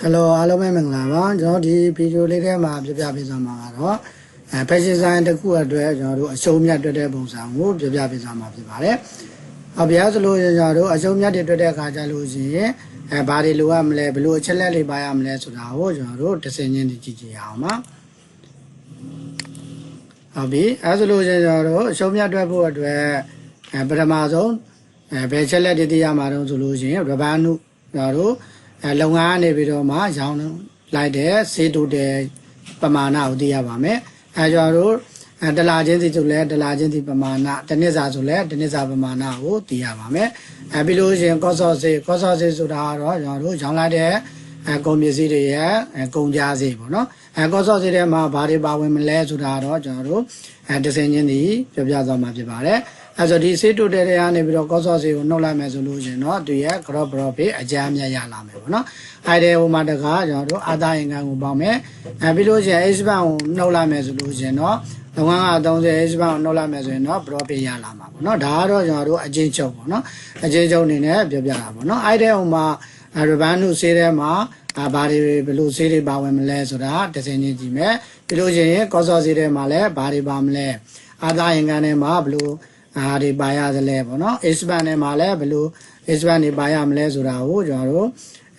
ဟယ်လိုအားလုံးပဲမင်္ဂလာပါကျွန်တော်ဒီဗီဒီယိုလေးထဲမှာပြပြပေးသွားမှာကတော့အဲ fashion design တစ်ခုအတွက်ကျွန်တော်တို့အရှုံးမြတ်တွက်တဲ့ပုံစံကိုပြပြပေးသွားမှာဖြစ်ပါတယ်။အဗျာဆိုလို့ရင်ကျွန်တော်တို့အရှုံးမြတ်တွေတွက်တဲ့အခါကျလို့ရှိရင်အဲဘာတွေလိုရမလဲဘယ်လိုအချက်လက်တွေပါရမလဲဆိုတာကိုကျွန်တော်တို့တစ်စင်းချင်းကြည့်ကြည့်ရအောင်ပါ။ဟုတ်ပြီအဲဆိုလို့ရင်ကျွန်တော်တို့အရှုံးမြတ်တွက်ဖို့အတွက်အဲပထမဆုံးအဲဘယ်ချက်လက်တွေသိရမှာတော့ဆိုလို့ရှိရင်ရဘာနုကျွန်တော်တို့ အဲလုပ်ငန်းကနေပြီးတော့မှရောင်းလိုက်တဲ့စေတူတဲ့ပမာဏကိုသိရပါမယ်အဲကျွန်တော်တို့အဲဒလာချင်းစီဆိုလဲဒလာချင်းစီပမာဏတစ်နှစ်စာဆိုလဲတစ်နှစ်စာပမာဏကိုသိရပါမယ်အဲပြီးလို့ရှိရင်ကော့ဆော့စေကော့ဆော့စေဆိုတာကတော့ကျွန်တော်တို့ရောင်းလိုက်တဲ့အဲကုန်ပစ္စည်းတွေရဲ့အဲကုန်ကြစေပေါ့နော်အဲကော့ဆော့စေထဲမှာဘာတွေပါဝင်မလဲဆိုတာတော့ကျွန်တော်တို့အဲတစ်စင်ချင်းဒီပြပြသွားမှာဖြစ်ပါတယ် အဲဆိုဒီစေတူတဲ့တွေကနေပြီးတော့ကော့ဆော့စေကိုနှုတ်လိုက်မယ်ဆိုလို့ရှိရင်တော့သူရဲ့ crop profit အကြမ်းမြတ်ရလာမယ်ပေါ့နော်အဲ့ဒီဟိုမှာတကားကျွန်တော်တို့အာသာအင်ကန်ကိုပေါင်းမယ်အဲပြီးလို့ရှိရင် H band ကိုနှုတ်လိုက်မယ်ဆိုလို့ရှိရင်တော့လုပ်ငန်းက30 H band ကိုနှုတ်လိုက်မယ်ဆိုရင်တော့ profit ရလာမှာပေါ့နော်ဒါကတော့ကျွန်တော်တို့အချင်းချုပ်ပေါ့နော်အချင်းချုပ်အနေနဲ့ပြောပြတာပေါ့နော်အဲ့ဒီဟိုမှာ revenue ဆေးထဲမှာအာဘာတွေဘယ်လိုဆေးတွေပါဝင်မလဲဆိုတာတစ်စင်းချင်းကြည့်မယ်ပြီးလို့ရှိရင်ကော့ဆော့ဆေးထဲမှာလည်းဘာတွေပါမလဲအာသာအင်ကန်ထဲမှာဘယ်လို အားတွေပါရသလဲပေါ့နော် H band ထဲမှာလည်းဘယ်လို H band တွေပါရမလဲဆိုတာကိုကျွန်တော်တို့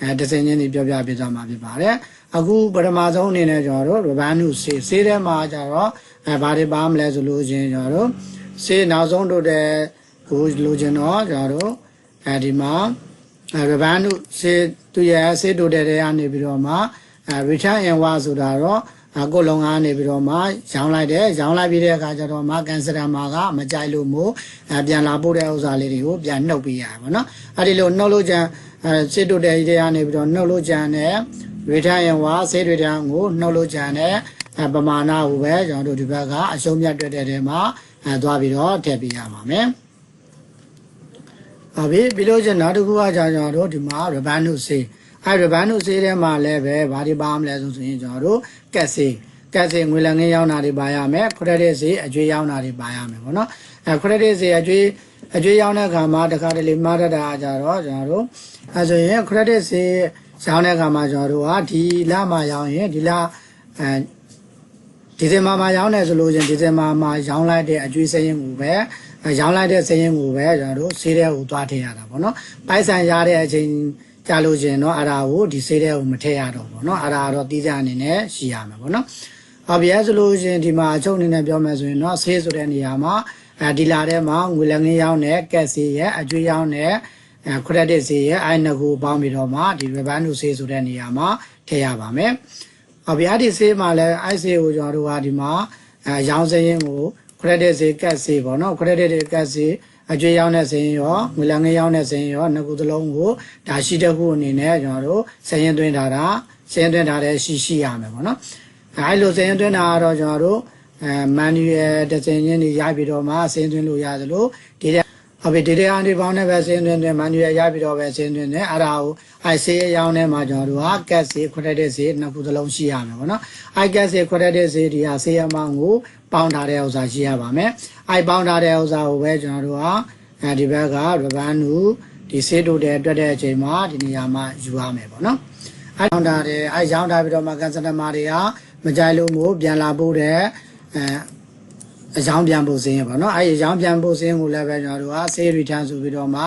အဲတစ်စင်းချင်းဒီပြောပြပေးသွားမှာဖြစ်ပါတယ်အခုပထမဆုံးအနေနဲ့ကျွန်တော်တို့ revenue ဆေးဆေးထဲမှာကျတော့အဲဘာတွေပါမလဲဆိုလို့ရှိရင်ကျွန်တော်တို့ဆေးနောက်ဆုံးတို့တဲ့ကိုလိုချင်တော့ကျွန်တော်တို့အဲဒီမှာ revenue စေသူရဲ့စေတိုတဲ့တွေကနေပြီးတော့မှ return and war ဆိုတာတော့ ကိုလုံကားနေပြီးတော့မှရောင်းလိုက်တယ်ရောင်းလိုက်ပြီးတဲ့အခါကျတော့မှကန်စတမာကမကြိုက်လို့မို့ပြန်လာပို့တဲ့ဥစ္စာလေးတွေကိုပြန်နှုတ်ပေးရပါတော့အဲ့ဒီလိုနှုတ်လို့ကြံစေတိုတဲ့တွေကနေပြီးတော့နှုတ်လို့ကြံတဲ့ return and war စေ return ကိုနှုတ်လို့ကြံတဲ့ပမာဏကိုပဲကျွန်တော်တို့ဒီဘက်ကအရှုံးမြတ်တွေ့တဲ့ထဲမှာအဲသွားပြီးတော့ထည့်ပေးရပါမယ်ဟုတ်ပြီပြီးလို့ချင်းနောက်တစ်ခုကကြာကျွန်တော်တို့ဒီမှာ revenue စေး အဲ revenue စေးထဲမှာလည်းပဲဘာတွေပါမလဲဆိုရင်ကျွန်တော်တို့ကက်စေးကက်စေးငွေလည်းငင်းရောင်းတာတွေပါရမယ် credit စေးအကျွေးရောင်းတာတွေပါရမယ်ပေါ့နော်အဲ credit စေးအကျွေးအကျွေးရောင်းတဲ့အခါမှာတခါတလေမှားတတ်တာကြတော့ကျွန်တော်တို့အဲဆိုရင် credit စေးရောင်းတဲ့အခါမှာကျွန်တော်တို့ဟာဒီလမှာရောင်းရင်ဒီလအဲဒီဇင်ဘာမှာရောင်းတယ်ဆိုလို့ချင်းဒီဇင်ဘာမှာရောင်းလိုက်တဲ့အကျွေးစရင်ကိုပဲရောင်းလိုက်တဲ့စရင်ကိုပဲကျွန်တော်တို့ဆေးတဲ့ကိုသွားထည့်ရတာပေါ့နော်ပိုက်ဆံရတဲ့အချိန် ကြာလို့ချင်းတော့အရာကိုဒီဆေးတဲ့ကိုမထည့်ရတော့ပေါ့နော်အရာတော့တီးကြအနေနဲ့ရှိရမှာပေါ့နော်။အပြဲဆိုလို့ချင်းဒီမှာအချုပ်အနေနဲ့ပြောမယ်ဆိုရင်တော့ဆေးဆိုတဲ့နေရာမှာအဲဒီလာထဲမှာငွေလည်းငင်းရောင်းတဲ့ကက်ဆေးရဲ့အကျွေးရောင်းတဲ့အဲခရက်ဒစ်ဆေးရဲ့အိုင်နကိုပေါင်းပြီးတော့မှဒီ revenue ဆေးဆိုတဲ့နေရာမှာထည့်ရပါမယ်။အပြဲဒီဆေးမှာလည်းအိုက်ဆေးကိုကျွန်တော်တို့ကဒီမှာအဲရောင်းစရင်ကို credit ဈေးကတ်ဈေးပေါ့နော် credit တွေကတ်ဈေး အကျွေးရောက်တဲ့ဈေးရောငွေလငွေရောက်တဲ့ဈေးရောနှစ်ခုသလုံးကိုဒါရှိတဲ့ခုအနေနဲ့ကျွန်တော်တို့စရင်သွင်းထားတာစရင်သွင်းထားတဲ့ရှိရှိရမယ်ပေါ့နော်အဲလိုစရင်သွင်းတာကတော့ကျွန်တော်တို့အဲ manual တစ်စင်ချင်းတွေရိုက်ပြီးတော့မှစရင်သွင်းလို့ရသလိုဒီ ဟုတ်ပြီဒီတဲ့အနေပေါင်းနဲ့ပဲစင်းသွင်းသွင်းမန်နူရရပြီးတော့ပဲစင်းသွင်းတယ်အဲ့ဒါကိုအိုက်ဆေးရောင်းထဲမှာကျွန်တော်တို့ဟာကက်ဆေးခရက်ဒစ်ဆေးနှစ်ခုသလုံးရှိရမယ်ပေါ့နော်အိုက်ကက်ဆေးခရက်ဒစ်ဆေးဒီဟာဆေးအမောင်းကိုပေါင်းထားတဲ့ဥစ္စာရှိရပါမယ်အိုက်ပေါင်းထားတဲ့ဥစ္စာကိုပဲကျွန်တော်တို့ဟာအဲဒီဘက်ကရဘန်နူဒီဆေးတို့တဲ့အတွက်တဲ့အချိန်မှာဒီနေရာမှာယူရမယ်ပေါ့နော်အိုက်ပေါင်းထားတဲ့အိုက်ရောင်းထားပြီးတော့မှကန်စတမာတွေကမကြိုက်လို့မို့ပြန်လာဖို့တဲ့အဲ အကြောင်းပြန်ဖို့စင်းရပါတော့အဲဒီအကြောင်းပြန်ဖို့စင်းကိုလည်းပဲကျွန်တော်တို့က sale return ဆိုပြီးတော့မှ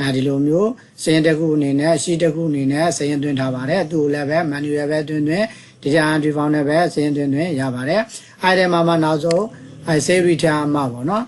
အဲဒီလိုမျိုးစင်းတစ်ခုအနေနဲ့ရှိတစ်ခုအနေနဲ့စင်းသွင်းထားပါတယ်သူ့ကိုလည်းပဲ manual ပဲသွင်းသွင်းဒီကြံ entry form နဲ့ပဲစင်းသွင်းသွင်းရပါတယ်အဲဒီမှာမှနောက်ဆုံးအဲ sale return အမှပေါ့နော်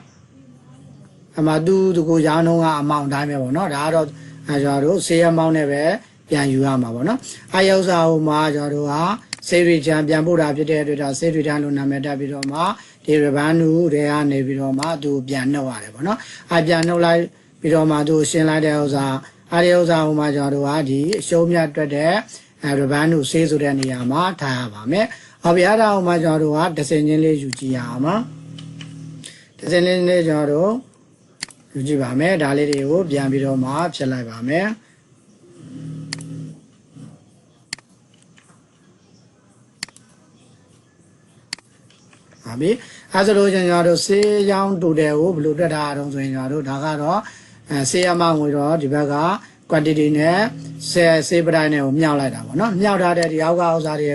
အမှသူသူကိုရောင်းတော့ကအမောင့်တိုင်းပဲပေါ့နော်ဒါကတော့အဲကျွန်တော်တို့ sale amount နဲ့ပဲပြန်ယူရမှာပေါ့နော်အဲဥစ္စာဟိုမှာကျွန်တော်တို့ဟာ စေရီချန်ပြန်ပို့တာဖြစ်တဲ့အတွက်ဒါစေရီချန်လို့နာမည်တက်ပြီးတော့မှဒီ revenue တွေကနေပြီးတော့မှသူပြန်နှုတ်ရတယ်ပေါ့နော်အပြန်နှုတ်လိုက်ပြီးတော့မှသူရှင်းလိုက်တဲ့ဥစ္စာအဲဒီဥစ္စာဟိုမှာကျွန်တော်တို့ဟာဒီအရှုံးမြတ်တွက်တဲ့ revenue စေးဆိုတဲ့နေရာမှာထားရပါမယ်။ဟောပြရတာဟိုမှာကျွန်တော်တို့ဟာဒဇင်ချင်းလေးယူကြည့်ရအောင်ပါ။ဒဇင်လေးလေးကျွန်တော်တို့ယူကြည့်ပါမယ်။ဒါလေးတွေကိုပြန်ပြီးတော့မှဖြတ်လိုက်ပါမယ်။ ပါပြီအဲဆိုလို့ကျွန်တော်တို့ဆေးရောင်းတူတယ်ကိုဘယ်လိုတက်တာတုံးဆိုရင်ကျွန်တော်တို့ဒါကတော့အဲဆေးရမငွေတော့ဒီဘက်က quantity နဲ့ဆယ်စေးပတိုင်းနဲ့ကိုမြောက်လိုက်တာပေါ့နော်မြောက်ထားတဲ့ဒီအောက်ကဥစ္စာတွေ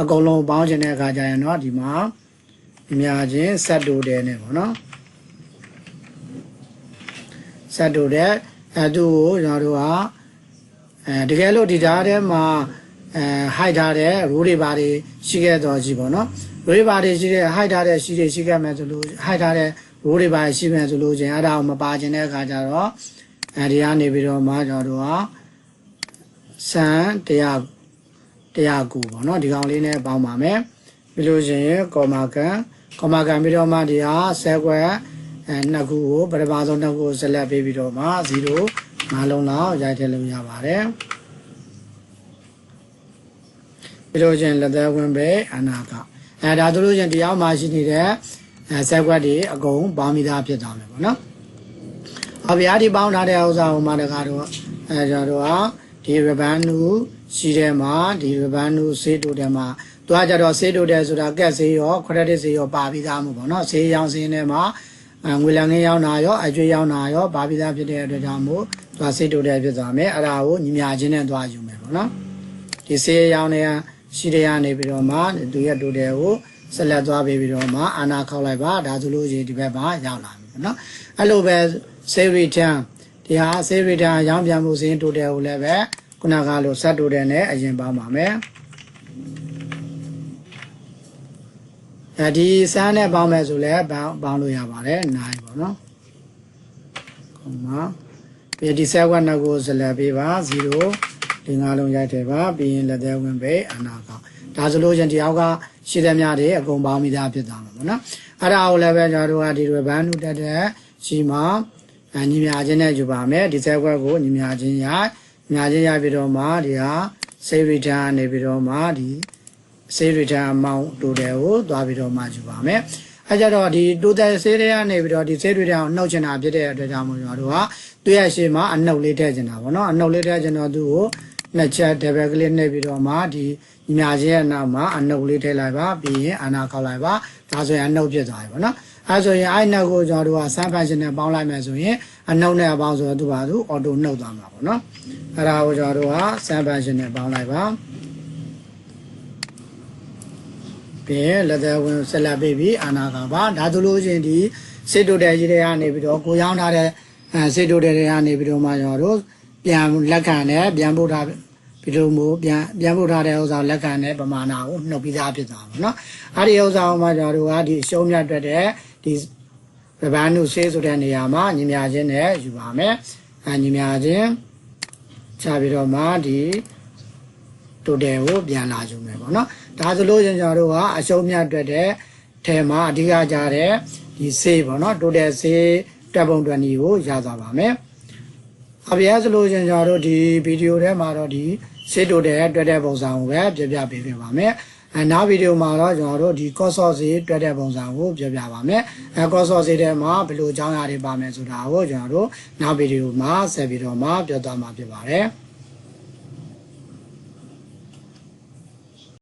အကုန်လုံးပေါင်းခြင်းတဲ့အခါကျရင်တော့ဒီမှာအများချင်းဆက်တူတယ်နဲ့ပေါ့နော်ဆက်တူတဲ့အဲသူ့ကိုကျွန်တော်တို့ကအဲတကယ်လို့ဒီဓာတ်ထဲမှာအဲ hide ထားတဲ့ row တွေပါတွေရှိခဲ့တော့ကြီးပေါ့နော် row တွေပါတွေရှိတဲ့ hide ထားတဲ့ရှိတွေရှိခဲ့မယ်ဆိုလို့ hide ထားတဲ့ row တွေပါရှိမယ်ဆိုလို့ချင်းအဲ့ဒါကိုမပါခြင်းတဲ့အခါကျတော့အဲဒီကနေပြီးတော့မှကျွန်တော်တို့ကစံတရားတရားကူပေါ့နော်ဒီကောင်လေးနဲ့ပေါင်းပါမယ်ပြီးလို့ရှိရင်ကော်မာကန်ကော်မာကန်ပြီးတော့မှဒီဟာဆဲကွက်အဲနှစ်ခုကိုပထမဆုံးနှစ်ခုကိုဆက်လက်ပေးပြီးတော့မှ0ငါးလုံးလောက်ရိုက်ထည့်လို့ရပါတယ်ပြီးလို့ချင်းလက်သက်ဝင်ပဲအနာက အဲဒါတို့လို့ချင်းတရားမှရှိနေတဲ့အဲဆဲကွက်တွေအကုန်ပေါင်းမိသားဖြစ်သွားမယ်ပေါ့နော်အဗျာဒီပေါင်းထားတဲ့ဥစ္စာဟိုမှာတကားတော့အဲကျွန်တော်တို့ဟာဒီ ribbon နူရှိတဲ့မှာဒီ ribbon နူဆေးတူတဲ့မှာသူကကြတော့ဆေးတူတယ်ဆိုတာကက်ဆေးရော credit ဆေးရောပါပြီးသားမှုပေါ့နော်ဆေးရောင်းစင်းထဲမှာအဲငွေလငင်းရောက်တာရောအကျွေးရောက်တာရောပါပြီးသားဖြစ်တဲ့အတွက်ကြောင့်မို့သူကဆေးတူတယ်ဖြစ်သွားမယ်အဲ့ဒါကိုညီမချင်းနဲ့သွားယူမယ်ပေါ့နော်ဒီဆေးရောင်းတွေက ရှိတဲ့ကနေပြီးတော့မှသူရဲ့တူတယ်ကိုဆက်လက်သွားပြီးပြီးတော့မှအာနာခောက်လိုက်ပါဒါဆိုလို့ရှိရင်ဒီဘက်မှာရောက်လာပြီပေါ့နော်အဲ့လိုပဲ save return ဒီဟာ save return ရောင်းပြန်မှုစင်းတူတယ်ကိုလည်းပဲခုနကလိုစက်တူတယ်နဲ့အရင်ပေါင်းပါမယ်အဲဒီစမ်းနဲ့ပေါင်းမယ်ဆိုလည်းပေါင်းပေါင်းလို့ရပါတယ်နိုင်ပေါ့နော်ခုမှပြီးဒီဆက်ဝက်နှစ်ကိုဇလက်ပေးပါ0 ဒီငါးလုံးရိုက်တယ်ပါပြီးရင်လက်သေးဝင်ပဲအနာကောက်ဒါဆိုလို့ချင်းဒီအောက်ကရှိသမျှတွေအကုန်ပေါင်းမိသားဖြစ်သွားမှာပေါ့နော်အဲ့ဒါကိုလည်းပဲကျွန်တော်တို့ကဒီလိုဘန်းနုတက်တဲ့ရှိမှာအညီမြချင်းနဲ့ယူပါမယ်ဒီဆက်ဝက်ကိုညီမြချင်းရညီချင်းရပြီးတော့မှဒီဟာ save return နေပြီးတော့မှဒီ save return amount total ကိုသွားပြီးတော့မှယူပါမယ်အဲကြတော့ဒီ total save တွေကနေပြီးတော့ဒီ save return ကိုနှုတ်ချင်တာဖြစ်တဲ့အတွက်ကြောင့်မို့ကျွန်တော်တို့ကသူ့ရဲ့ရှေ့မှာအနှုတ်လေးထည့်ချင်တာပေါ့နော်အနှုတ်လေးထည့်ချင်တော့သူ့ကို နှစ်ချက် double click နှိပ်ပြီးတော့မှဒီညီမချင်းရဲ့နောက်မှာအနှုတ်လေးထည့်လိုက်ပါပြီးရင်အနာခောက်လိုက်ပါဒါဆိုရင်အနှုတ်ဖြစ်သွားပြီပေါ့နော်အဲဆိုရင်အဲ့နှုတ်ကိုကျွန်တော်တို့က sum function နဲ့ပေါင်းလိုက်မယ်ဆိုရင်အနှုတ်နဲ့အပေါင်းဆိုတော့သူ့ပါသူ auto နှုတ်သွားမှာပေါ့နော်အဲ့ဒါကိုကျွန်တော်တို့က sum function နဲ့ပေါင်းလိုက်ပါပြီးရင်လက်သက်ဝင်ဆက်လက်ပေးပြီးအာနာကပါဒါဆိုလို့ချင်းဒီစေတုတဲ့ကြီးတွေကနေပြီးတော့ကိုရောင်းထားတဲ့အဲစေတုတဲ့တွေကနေပြီးတော့မှကျွန်တော်တို့ပြန်လက်ခံနဲ့ပြန်ပို့ထား ပြီးတော့မို့ပြန်ပြန်ပို့ထားတဲ့ဥစ္စာလက်ခံနဲ့ပမာဏကိုနှုတ်ပြီးသားဖြစ်သွားပါတော့။အဲ့ဒီဥစ္စာကိုမှကျွန်တော်တို့ကဒီအရှုံးမြတ်တွက်တဲ့ဒီဗဗန်နုဆေးဆိုတဲ့နေရာမှာညီမြချင်းနဲ့ယူပါမယ်။အဲညီမြချင်းချပြီးတော့မှဒီတိုတယ်ကိုပြန်လာယူမယ်ပေါ့နော်။ဒါဆိုလို့ကျွန်တော်တို့ကအရှုံးမြတ်တွက်တဲ့ထဲမှာအဓိကကြတဲ့ဒီဆေးပေါ့နော်တိုတယ်ဆေးတက်ပုံတွက်နီကိုရသွားပါမယ်။အပြည့်ဆိုလို့ကျွန်တော်တို့ဒီဗီဒီယိုထဲမှာတော့ဒီ ဆေးတိုတယ်တွက်တဲ့ပုံစံကိုပဲပြပြပေးပြပါမယ်။အဲနောက်ဗီဒီယိုမှာတော့ကျွန်တော်တို့ဒီ cost of ဈေးတွက်တဲ့ပုံစံကိုပြပြပါမယ်။အဲ cost of ဈေးထဲမှာဘယ်လိုအကြောင်းအရာတွေပါမယ်ဆိုတာကိုကျွန်တော်တို့နောက်ဗီဒီယိုမှာဆက်ပြီးတော့မှပြောသွားမှာဖြစ်ပါတယ်။